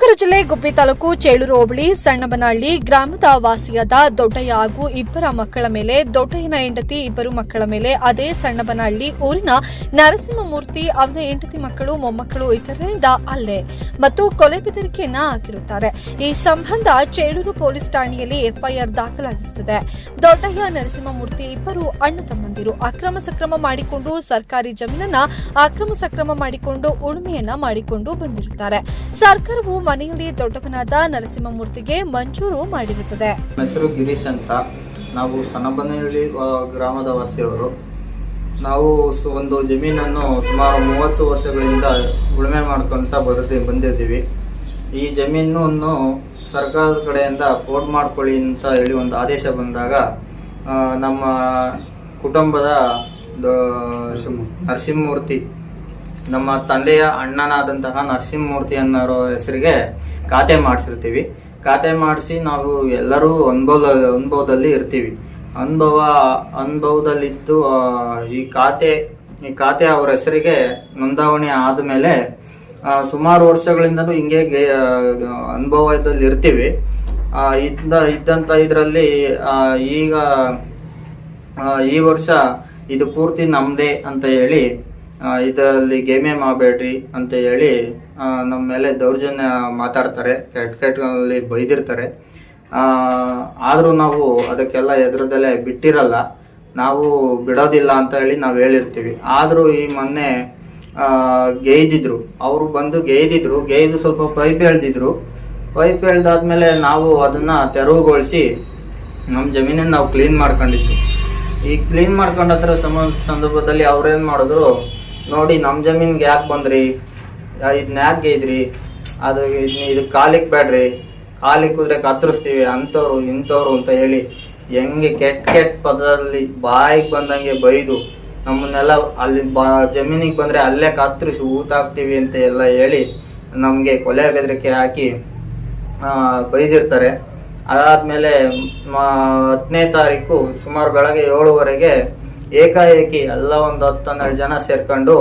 ಶಿವಮೊಗ್ಗ ಜಿಲ್ಲೆ ಗುಬ್ಬಿ ತಾಲೂಕು ಚೇಳೂರು ಹೋಬಳಿ ಸಣ್ಣಬನಹಳ್ಳಿ ಗ್ರಾಮದ ವಾಸಿಯಾದ ದೊಡ್ಡಯ್ಯ ಹಾಗೂ ಇಬ್ಬರ ಮಕ್ಕಳ ಮೇಲೆ, ದೊಡ್ಡಯ್ಯನ ಹೆಂಡತಿ ಇಬ್ಬರು ಮಕ್ಕಳ ಮೇಲೆ, ಅದೇ ಸಣ್ಣಬನಹಳ್ಳಿ ಊರಿನ ನರಸಿಂಹಮೂರ್ತಿ, ಅವನ ಹೆಂಡತಿ ಮಕ್ಕಳು, ಮೊಮ್ಮಕ್ಕಳು ಇತರರಿಂದ ಹಲ್ಲೆ ಮತ್ತು ಕೊಲೆ ಬೆದರಿಕೆಯನ್ನ ಹಾಕಿರುತ್ತಾರೆ. ಈ ಸಂಬಂಧ ಚೇಳೂರು ಪೊಲೀಸ್ ಠಾಣೆಯಲ್ಲಿ ಎಫ್ಐಆರ್ ದಾಖಲಾಗಿರುತ್ತದೆ. ದೊಡ್ಡಯ್ಯ, ನರಸಿಂಹಮೂರ್ತಿ ಇಬ್ಬರು ಅಣ್ಣ ತಮ್ಮಂದಿರು. ಅಕ್ರಮ ಸಕ್ರಮ ಮಾಡಿಕೊಂಡು ಸರ್ಕಾರಿ ಜಮೀನನ್ನ ಅಕ್ರಮ ಸಕ್ರಮ ಮಾಡಿಕೊಂಡು ಉಳುಮೆಯನ್ನ ಮಾಡಿಕೊಂಡು ಬಂದಿರುತ್ತಾರೆ. ಸರ್ಕಾರವು ಮನೆಯಲ್ಲಿ ದೊಡ್ಡವನಾದ ನರಸಿಂಹಮೂರ್ತಿಗೆ ಮಂಜೂರು ಮಾಡಿರುತ್ತದೆ. ನಮ್ಮ ಹೆಸರು ಗಿರೀಶ್ ಅಂತ ನಾವು ಸನಬನಹಳ್ಳಿ ಆ, ಗ್ರಾಮದ ವಾಸಿಯವರು. ನಾವು ಸು- ಒಂದು ಜಮೀನನ್ನು ಸುಮಾರು ಮೂವತ್ತು ವರ್ಷಗಳಿಂದ ಉಳುಮೆ ಮಾಡ್ಕೊಂತ ಬರದಿ ಬಂದಿದ್ದೀವಿ. ಈ ಜಮೀನನ್ನು ಸರ್ಕಾರದ ಕಡೆಯಿಂದ ಪೋರ್ಟ್ ಮಾಡ್ಕೊಳ್ಳಿ ಅಂತ ಹೇಳಿ ಒಂದು ಆದೇಶ ಬಂದಾಗ ನಮ್ಮ ಕುಟುಂಬದ ನರಸಿಂಹಮೂರ್ತಿ ನಮ್ಮ ತಂದೆಯ ಅಣ್ಣನಾದಂತಹ ನರಸಿಂಹಮೂರ್ತಿ ಅನ್ನೋ ಹೆಸರಿಗೆ ಖಾತೆ ಮಾಡಿಸಿರ್ತೀವಿ. ಖಾತೆ ಮಾಡಿಸಿ ನಾವು ಎಲ್ಲರೂ ಅನುಭವ ಅನುಭವದಲ್ಲಿ ಇರ್ತೀವಿ. ಅನುಭವ, ಅನುಭವದಲ್ಲಿದ್ದು ಈ ಖಾತೆ ಈ ಖಾತೆ ಅವರ ಹೆಸರಿಗೆ ನೋಂದಾವಣೆ ಆದಮೇಲೆ ಸುಮಾರು ವರ್ಷಗಳಿಂದಲೂ ಹಿಂಗೆ ಅನುಭವದಲ್ಲಿ ಇರ್ತೀವಿ. ಇದ್ದ ಇದ್ದಂಥ ಇದರಲ್ಲಿ ಈಗ ಈ ವರ್ಷ ಇದು ಪೂರ್ತಿ ನಮ್ಮದೇ ಅಂತ ಹೇಳಿ ಇದರಲ್ಲಿ ಗೇಮೇ ಮಾಡಬೇಡ್ರಿ ಅಂತ ಹೇಳಿ ನಮ್ಮ ಮೇಲೆ ದೌರ್ಜನ್ಯ ಮಾತಾಡ್ತಾರೆ, ಕೆಟ್ಟ ಕೆಟ್ಟಲ್ಲಿ ಬೈದಿರ್ತಾರೆ. ಆದರೂ ನಾವು ಅದಕ್ಕೆಲ್ಲ ಎದುರದಲ್ಲೇ ಬಿಟ್ಟಿರಲ್ಲ, ನಾವು ಬಿಡೋದಿಲ್ಲ ಅಂತ ಹೇಳಿ ನಾವು ಹೇಳಿರ್ತೀವಿ. ಆದರೂ ಈ ಮೊನ್ನೆ ಗೇಯ್ದಿದ್ರು. ಅವರು ಬಂದು ಗೇಯ್ದಿದ್ರು, ಗೇಯ್ದು ಸ್ವಲ್ಪ ಪೈಪ್ ಎಳ್ದಿದ್ರು. ಪೈಪ್ ಎಳ್ದಾದ್ಮೇಲೆ ನಾವು ಅದನ್ನ ತೆರವುಗೊಳಿಸಿ ನಮ್ಮ ಜಮೀನನ್ನು ನಾವು ಕ್ಲೀನ್ ಮಾಡ್ಕೊಂಡಿದ್ದು. ಈ ಕ್ಲೀನ್ ಮಾಡ್ಕೊಂಡ ಹತ್ರ ಸಮ, ಸಂದರ್ಭದಲ್ಲಿ ಅವ್ರೇನು ಮಾಡಿದ್ರು ನೋಡಿ ನಮ್ಮ ಜಮೀನ್ಗೆ ಯಾಕೆ ಬಂದ್ರಿ? ಇದನ್ನ ಯಾಕೆ ಗೇಯ್ದ್ರಿ ಅದು ಇದು ಕಾಲಿಗೆ ಬೇಡ್ರಿ ಕಾಲಿಗೆ ಕುದ್ರೆ ಕತ್ತರಿಸ್ತೀವಿ, ಅಂಥವ್ರು, ಇಂಥವ್ರು ಅಂತ ಹೇಳಿ ಹೆಂಗೆ ಕೆಟ್ಟ ಕೆಟ್ಟ ಪದದಲ್ಲಿ ಬಾಯಿಗೆ ಬಂದಂಗೆ ಬೈದು ನಮ್ಮನ್ನೆಲ್ಲ ಅಲ್ಲಿ ಬಾ, ಜಮೀನಿಗೆ ಬಂದರೆ ಅಲ್ಲೇ ಕತ್ತರಿಸಿ ಊತಾಕ್ತೀವಿ ಅಂತ ಎಲ್ಲ ಹೇಳಿ ನಮಗೆ ಕೊಲೆ ಬೆದರಿಕೆ ಹಾಕಿ ಬೈದಿರ್ತಾರೆ. ಅದಾದಮೇಲೆ ಹತ್ತನೇ ತಾರೀಕು ಸುಮಾರು ಬೆಳಗ್ಗೆ ಏಳುವರೆಗೆ ಏಕಾಏಕಿ ಎಲ್ಲ ಒಂದು ಹತ್ತು ಹನ್ನೆರಡು ಜನ ಸೇರ್ಕೊಂಡು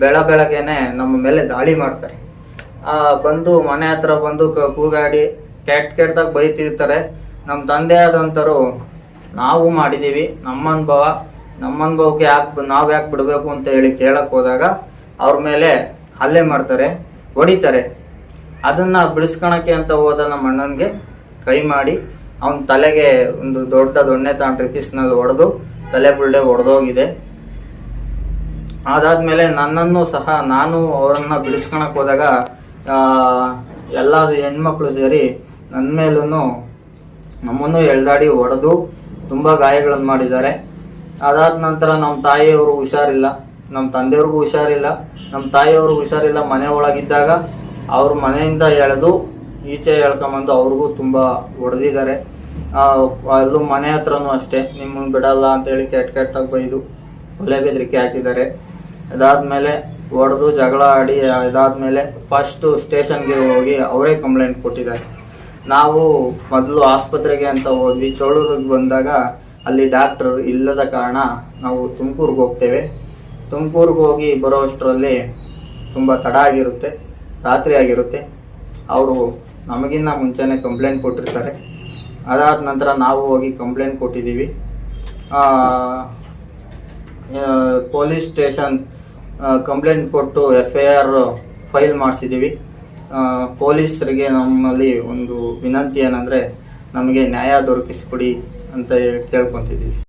ಬೆಳ ಬೆಳಗ್ಗೆನೆ ನಮ್ಮ ಮೇಲೆ ದಾಳಿ ಮಾಡ್ತಾರೆ. ಬಂದು ಮನೆ ಹತ್ರ ಬಂದು ಕೂಗಾಡಿ ಕೆಟ್ಟ ಕೆಟ್ಟದಾಗ ಬೈತಿರ್ತಾರೆ. ನಮ್ಮ ತಂದೆ ಆದಂಥರು ನಾವು ಮಾಡಿದ್ದೀವಿ ನಮ್ಮ ಅನುಭವ, ನಮ್ಮ ಅನುಭವಕ್ಕೆ ಯಾಕೆ ನಾವು ಯಾಕೆ ಬಿಡಬೇಕು? ಅಂತ ಹೇಳಿ ಕೇಳಕ್ಕೆ ಹೋದಾಗ ಅವ್ರ ಮೇಲೆ ಹಲ್ಲೆ ಮಾಡ್ತಾರೆ, ಹೊಡಿತಾರೆ. ಅದನ್ನು ಬಿಡಿಸ್ಕೊಳಕ್ಕೆ ಅಂತ ಹೋದ ನಮ್ಮ ಅಣ್ಣನಿಗೆ ಕೈ ಮಾಡಿ, ಅವನ ತಲೆಗೆ ಒಂದು ದೊಡ್ಡ ದೊಣ್ಣೆ ತಾಂಡ್ರಿ ಪೀಸ್ನಲ್ಲಿ ಹೊಡೆದು ತಲೆ ಬುಳ್ಳೆ ಒಡೆದೋಗಿದೆ. ಅದಾದ್ಮೇಲೆ ನನ್ನನ್ನು ಸಹ ನಾನು ಅವರನ್ನು ಬಿಡಿಸ್ಕೊಳಕ್ ಹೋದಾಗ ಎಲ್ಲ ಹೆಣ್ಮಕ್ಳು ಸೇರಿ ನನ್ನ ಮೇಲೂ ನಮ್ಮನ್ನು ಎಳ್ದಾಡಿ ಹೊಡೆದು ತುಂಬ ಗಾಯಗಳನ್ನು ಮಾಡಿದ್ದಾರೆ. ಅದಾದ ನಂತರ ನಮ್ಮ ತಾಯಿಯವರು ಹುಷಾರಿಲ್ಲ ನಮ್ಮ ತಂದೆಯವ್ರಿಗೂ ಹುಷಾರಿಲ್ಲ ನಮ್ಮ ತಾಯಿಯವ್ರಿಗೂ ಹುಷಾರಿಲ್ಲ, ಮನೆ ಒಳಗಿದ್ದಾಗ ಅವ್ರ ಮನೆಯಿಂದ ಎಳೆದು ಈಚೆ ಎಳ್ಕೊಂಬಂದು ಅವ್ರಿಗೂ ತುಂಬ ಹೊಡೆದಿದ್ದಾರೆ ಅಲ್ಲೂ ಮನೆ ಹತ್ರನೂ ಅಷ್ಟೇ. ನಿಮ್ಮನ್ನು ಬಿಡಲ್ಲ ಅಂತೇಳಿ ಕೆಟ್ಟ ಕೆಟ್ಟಾಗಿ ಬೈದು ಒಲೆ ಬೆದರಿಕೆ ಹಾಕಿದ್ದಾರೆ ಅದಾದ್ಮೇಲೆ ಹೊಡೆದು ಜಗಳ ಆಡಿ ಅದಾದ್ಮೇಲೆ ಫಸ್ಟು ಸ್ಟೇಷನ್ಗೆ ಹೋಗಿ ಅವರೇ ಕಂಪ್ಲೇಂಟ್ ಕೊಟ್ಟಿದ್ದಾರೆ. ನಾವು ಮೊದಲು ಆಸ್ಪತ್ರೆಗೆ ಅಂತ ಹೋದ್ವಿ. ಚೋಳೂರಿಗೆ ಬಂದಾಗ ಅಲ್ಲಿ ಡಾಕ್ಟರ್ ಇಲ್ಲದ ಕಾರಣ ನಾವು ತುಮಕೂರಿಗೆ ಹೋಗ್ತೇವೆ. ತುಮಕೂರಿಗೆ ಹೋಗಿ ಬರೋ ಅಷ್ಟರಲ್ಲಿ ತುಂಬ ತಡ ಆಗಿರುತ್ತೆ, ರಾತ್ರಿ ಆಗಿರುತ್ತೆ. ಅವರು ನಮಗಿನ್ನ ಮುಂಚೆನೇ ಕಂಪ್ಲೇಂಟ್ ಕೊಟ್ಟಿರ್ತಾರೆ. ಅದಾದ ನಂತರ ನಾವು ಹೋಗಿ ಕಂಪ್ಲೇಂಟ್ ಕೊಟ್ಟಿದ್ದೀವಿ. ಪೊಲೀಸ್ ಸ್ಟೇಷನ್ ಕಂಪ್ಲೇಂಟ್ ಕೊಟ್ಟು ಎಫ್ ಐ ಆರ್ ಫೈಲ್ ಮಾಡಿಸಿದ್ದೀವಿ. ಪೊಲೀಸರಿಗೆ ನಮ್ಮಲ್ಲಿ ಒಂದು ವಿನಂತಿ ಏನಂದರೆ, ನಮಗೆ ನ್ಯಾಯ ದೊರಕಿಸ್ಕೊಡಿ ಅಂತ ಕೇಳ್ಕೊತಿದ್ದೀವಿ.